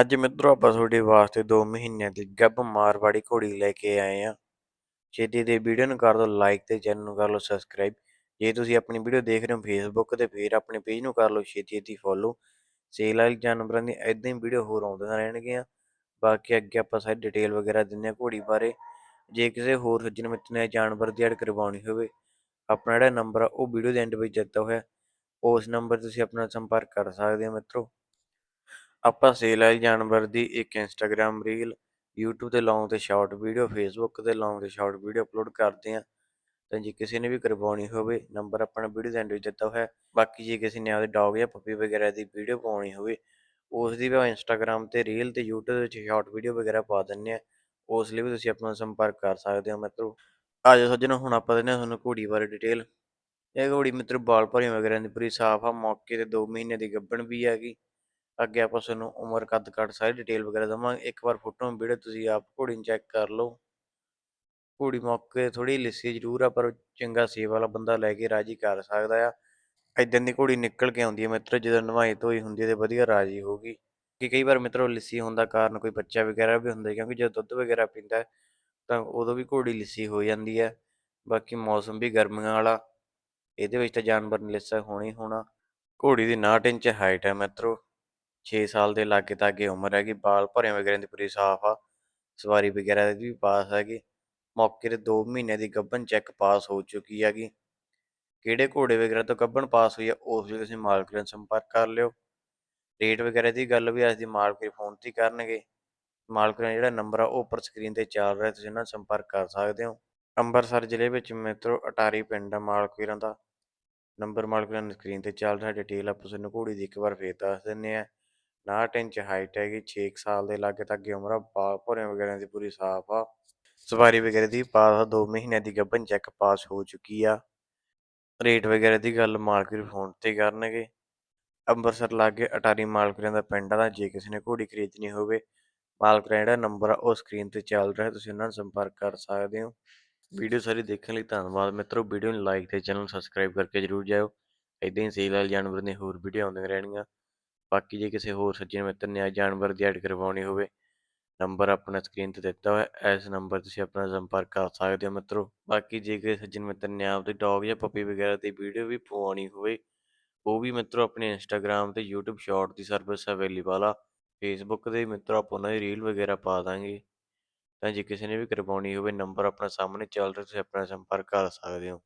ਅੱਜ ਮਿੱਤਰੋ ਆਪਾਂ ਤੁਹਾਡੇ ਵਾਸਤੇ 2 ਮਹੀਨਿਆਂ ਦੀ ਗੱਭ ਮਾਰਵਾੜੀ ਘੋੜੀ ਲੈ ਕੇ ਆਏ ਆ ਛੇਤੀ ਦੇ ਵੀਡੀਓ ਨੂੰ ਕਰ ਦਿਓ ਲਾਈਕ ਤੇ ਚੈਨਲ ਨੂੰ ਕਰ ਲਓ ਸਬਸਕ੍ਰਾਈਬ ਜੇ ਤੁਸੀਂ ਆਪਣੀ ਵੀਡੀਓ ਦੇਖ ਰਹੇ ਹੋ ਫੇਸਬੁੱਕ ਤੇ, ਫਿਰ ਆਪਣੇ ਪੇਜ ਨੂੰ ਕਰ ਲਓ ਛੇਤੀ ਛੇਤੀ ਫੋਲੋ ਸੇਲ ਵਾਲੀ ਜਾਨਵਰਾਂ ਦੀ ਐਦਾਂ ਹੀ ਵੀਡੀਓ ਹੋਰ ਆਉਂਦੀਆਂ ਰਹਿਣਗੀਆਂ। ਬਾਕੀ ਅੱਗੇ ਆਪਾਂ ਸਾਰੀ ਡਿਟੇਲ ਵਗੈਰਾ ਦਿੰਦੇ ਆ ਘੋੜੀ ਬਾਰੇ। ਜੇ ਕਿਸੇ ਹੋਰ ਸੱਜਣ ਮਿੱਤਰ ਨੇ ਜਾਨਵਰ ਦੀ ਐਡ ਕਰਵਾਉਣੀ ਹੋਵੇ, ਆਪਣਾ ਜਿਹੜਾ ਨੰਬਰ ਆ ਉਹ ਵੀਡੀਓ ਦੇ ਐਂਡ ਵਿੱਚ ਦਿੱਤਾ ਹੋਇਆ। ਉਸ ਨੰਬਰ ਤੁਸੀਂ ਆਪਣਾ ਸੰਪਰਕ ਕਰ ਸਕਦੇ ਹੋ ਮਿੱਤਰੋ। ਆਪਾਂ ਸੇਲ ਵਾਲੇ ਜਾਨਵਰ ਦੀ ਇੱਕ ਇੰਸਟਾਗ੍ਰam ਰੀਲ YouTube ਤੇ ਲੌਂਗ ਤੇ ਸ਼ਾਰਟ ਵੀਡੀਓ Facebook ਤੇ ਲੌਂਗ ਤੇ ਸ਼ਾਰਟ ਵੀਡੀਓ ਅਪਲੋਡ ਕਰਦੇ ਆ ਤਾਂ ਜੇ ਕਿਸੇ ਨੇ ਵੀ ਕਰਵਾਉਣੀ ਹੋਵੇ ਨੰਬਰ ਆਪਣਾ ਵੀਡੀਓ ਦੇ ਐਂਡ ਵਿੱਚ ਦਿੱਤਾ ਹੋਇਆ। ਬਾਕੀ ਜੇ ਕਿਸੇ ਨੇ ਆਪਦੇ ਡੌਗ ਜਾਂ ਪੱਪੀ ਵਗੈਰਾ ਦੀ ਵੀਡੀਓ ਪਾਉਣੀ ਹੋਵੇ, ਉਸ ਦੀ ਵੀ ਇੰਸਟਾਗ੍ਰam ਤੇ ਰੀਲ ਤੇ YouTube ਦੇ ਵਿੱਚ ਸ਼ਾਰਟ ਵੀਡੀਓ ਵਗੈਰਾ ਪਾ ਦਿੰਨੇ ਆ ਉਸ ਲਈ ਵੀ ਤੁਸੀਂ ਆਪਣਾ ਸੰਪਰਕ ਕਰ ਸਕਦੇ ਹੋ ਮਿੱਤਰੋ। ਆਜੋ ਸੱਜਣੋ, ਹੁਣ ਆਪਾਂ ਦਿੰਨੇ ਆ ਤੁਹਾਨੂੰ ਘੋੜੀ ਬਾਰੇ ਡਿਟੇਲ ਇਹ ਘੋੜੀ ਮਿੱਤਰ ਬਾਲ ਭਰੀਆਂ ਵਗੈਰਾ ਦੀ ਪੂਰੀ ਸਾਫ਼ ਆ, ਮੌਕੇ ਤੇ 2 ਮਹੀਨੇ ਦੀ ਗੱਭਣ ਵੀ ਹੈਗੀ ਅੱਗੇ ਆਪਾਂ ਤੁਹਾਨੂੰ ਉਮਰ ਕੱਦ ਕੱਟ ਸਾਰੀ ਡਿਟੇਲ ਵਗੈਰਾ ਦਵਾਂਗੇ। ਇੱਕ ਵਾਰ ਫੋਟੋ ਵੀਡੀਓ ਤੁਸੀਂ ਆਪ ਘੋੜੀ ਨੂੰ ਚੈੱਕ ਕਰ ਲਓ। ਘੋੜੀ ਮੌਕੇ ਥੋੜੀ ਲਿੱਸੀ ਜ਼ਰੂਰ ਆ, ਪਰ ਚੰਗਾ ਸੇਵ ਵਾਲਾ ਬੰਦਾ ਲੈ ਕੇ ਰਾਜੀ ਕਰ ਸਕਦਾ ਆ। ਇਦਾਂ ਦੀ ਘੋੜੀ ਨਿਕਲ ਕੇ ਆਉਂਦੀ ਹੈ ਮਿੱਤਰ, ਜਦੋਂ ਨਵਾਈ ਧੋਈ ਹੁੰਦੀ ਹੈ ਤੇ ਵਧੀਆ ਰਾਜੀ ਹੋਊਗੀ। ਕਿ ਕਈ ਵਾਰ ਮਿੱਤਰੋ ਲਿੱਸੀ ਹੋਣ ਦਾ ਕਾਰਨ ਕੋਈ ਬੱਚਾ ਵਗੈਰਾ ਵੀ ਹੁੰਦਾ ਕਿਉਂਕਿ ਜਦੋਂ ਦੁੱਧ ਵਗੈਰਾ ਪੀਂਦਾ ਤਾਂ ਉਦੋਂ ਵੀ ਘੋੜੀ ਲਿੱਸੀ ਹੋ ਜਾਂਦੀ ਹੈ। ਬਾਕੀ ਮੌਸਮ ਵੀ ਗਰਮੀਆਂ ਵਾਲਾ, ਇਹਦੇ ਵਿੱਚ ਤਾਂ ਜਾਨਵਰ ਨੇ ਲਿੱਸਾ ਹੋਣਾ ਹੀ ਹੋਣਾ। ਘੋੜੀ ਦੀ 59 ਇੰਚ ਹਾਈਟ ਹੈ ਮਿੱਤਰੋ। 6 ਸਾਲ ਦੇ ਲਾਗੇ ਤਾਗੇ ਉਮਰ ਹੈਗੀ, ਬਾਲ ਭਰੇ ਵਗੈਰਾ ਦੀ ਪੂਰੀ ਸਾਫ਼ ਆ, ਸਵਾਰੀ ਵਗੈਰਾ ਦੀ ਵੀ ਪਾਸ ਹੈਗੀ, ਮੌਕੇ ਤੇ 2 ਮਹੀਨੇ ਦੀ ਗੱਭਣ ਚੈੱਕ ਪਾਸ ਹੋ ਚੁੱਕੀ ਹੈਗੀ। ਕਿਹੜੇ ਘੋੜੇ ਵਗੈਰਾ ਤੋਂ ਗੱਭਣ ਪਾਸ ਹੋਈ ਆ, ਉਸ ਲਈ ਤੁਸੀਂ ਮਾਲਕ ਨਾਲ ਸੰਪਰਕ ਕਰ ਲਿਓ। ਰੇਟ ਵਗੈਰਾ ਦੀ ਗੱਲ ਵੀ ਅੱਜ ਦੀ ਮਾਲਕ ਦੇ ਫੋਨ ਤੇ ਕਰਨਗੇ। ਮਾਲਕ ਦਾ ਜਿਹੜਾ ਨੰਬਰ ਆ, ਉਹ ਉੱਪਰ ਸਕਰੀਨ ਤੇ ਚੱਲ ਰਿਹਾ, ਤੁਸੀਂ ਉਹਨਾਂ ਨਾਲ ਸੰਪਰਕ ਕਰ ਸਕਦੇ ਹੋ। ਅੰਮ੍ਰਿਤਸਰ ਜ਼ਿਲ੍ਹੇ ਵਿੱਚ ਮਿੱਤਰੋ, ਅਟਾਰੀ ਪਿੰਡ ਆ ਮਾਲਕ ਵੀਰਾਂ ਦਾ। ਨੰਬਰ ਮਾਲਕ ਦਾ ਸਕਰੀਨ ਤੇ ਚੱਲ ਰਿਹਾ ਡਿਟੇਲ ਆਪਾਂ ਤੁਹਾਨੂੰ ਘੋੜੀ ਦੀ ਇੱਕ ਵਾਰ ਫੇਰ ਦੱਸ ਦਿੰਨੇ ਆ 59 ਇੰਚ ਹਾਈਟ ਹੈਗੀ 6 ਸਾਲ ਦੇ ਲਾਗੇ ਤੱਕ ਉਮਰ ਆ ਬਾਲ ਭੋਰੇ ਵਗੈਰਾ ਦੀ ਪੂਰੀ ਸਾਫ਼ ਆ। ਸਵਾਰੀ ਵਗੈਰਾ ਦੀ ਪਾਸ 2 ਮਹੀਨਿਆਂ ਦੀ ਗੱਭਨ ਚੈੱਕ ਪਾਸ ਹੋ ਚੁੱਕੀ ਆ। ਰੇਟ ਵਗੈਰਾ ਦੀ ਗੱਲ ਮਾਲਕ ਫੋਨ ਤੇ ਕਰਨਗੇ। ਅੰਮ੍ਰਿਤਸਰ ਲਾਗੇ ਅਟਾਰੀ ਮਾਲਕਰਾਂ ਦਾ ਪਿੰਡ ਦਾ ਜੇ ਕਿਸੇ ਨੇ ਘੋੜੀ ਖਰੀਦਣੀ ਹੋਵੇ ਮਾਲਕ ਜਿਹੜਾ ਨੰਬਰ ਆ, ਉਹ ਸਕਰੀਨ ਤੇ ਚੱਲ ਰਿਹਾ, ਤੁਸੀਂ ਉਹਨਾਂ ਨਾਲ ਸੰਪਰਕ ਕਰ ਸਕਦੇ ਹੋ। ਵੀਡੀਓ ਸਾਰੀ ਦੇਖਣ ਲਈ ਧੰਨਵਾਦ ਮਿੱਤਰੋ, ਵੀਡੀਓ ਨੂੰ ਲਾਈਕ ਤੇ ਚੈਨਲ ਨੂੰ ਸਬਸਕ੍ਰਾਈਬ ਕਰਕੇ ਜਰੂਰ ਜਾਇਓ। ਇਦਾਂ ਹੀ ਸੇਲ ਵਾਲੇ ਜਾਨਵਰ ਦੀਆਂ ਹੋਰ ਵੀਡੀਓ ਆਉਂਦੀਆਂ ਰਹਿਣਗੀਆਂ ਬਾਕੀ ਜੇ ਕਿਸੇ ਹੋਰ ਸੱਜਣ ਮਿੱਤਰ ਨੇ ਆ ਜਾਨਵਰ ਦੀ ਐਡ ਕਰਵਾਉਣੀ ਹੋਵੇ ਨੰਬਰ ਆਪਣਾ ਸਕਰੀਨ ਤੇ ਦਿੱਤਾ ਹੋਇਆ, ਇਸ ਨੰਬਰ ਤੁਸੀਂ ਆਪਣਾ ਸੰਪਰਕ ਕਰ ਸਕਦੇ ਹੋ ਮਿੱਤਰੋ। ਬਾਕੀ ਜੇ ਕਿਸੇ ਸੱਜਣ ਮਿੱਤਰ ਨੇ ਆਪਦੇ ਡੌਗ ਜਾਂ ਪੱਪੀ ਵਗੈਰਾ ਦੀ ਵੀਡੀਓ ਵੀ ਪਵਾਉਣੀ ਹੋਵੇ, ਉਹ ਵੀ ਮਿੱਤਰੋ ਆਪਣੇ ਇੰਸਟਾਗ੍ਰam ਤੇ YouTube ਸ਼ਾਰਟ ਦੀ ਸਰਵਿਸ ਅਵੇਲੇਬਲ ਆ। ਫੇਸਬੁੱਕ ਤੇ ਮਿੱਤਰੋ ਆਪਾਂ ਉਹਨਾਂ ਦੀ ਰੀਲ ਵਗੈਰਾ ਪਾ ਦਾਂਗੇ। ਤਾਂ ਜੇ ਕਿਸੇ ਨੇ ਵੀ ਕਰਵਾਉਣੀ ਹੋਵੇ ਨੰਬਰ ਆਪਣਾ ਸਾਹਮਣੇ ਚੱਲ ਰਿਹਾ, ਤੁਸੀਂ ਆਪਣਾ ਸੰਪਰਕ ਕਰ ਸਕਦੇ ਹੋ।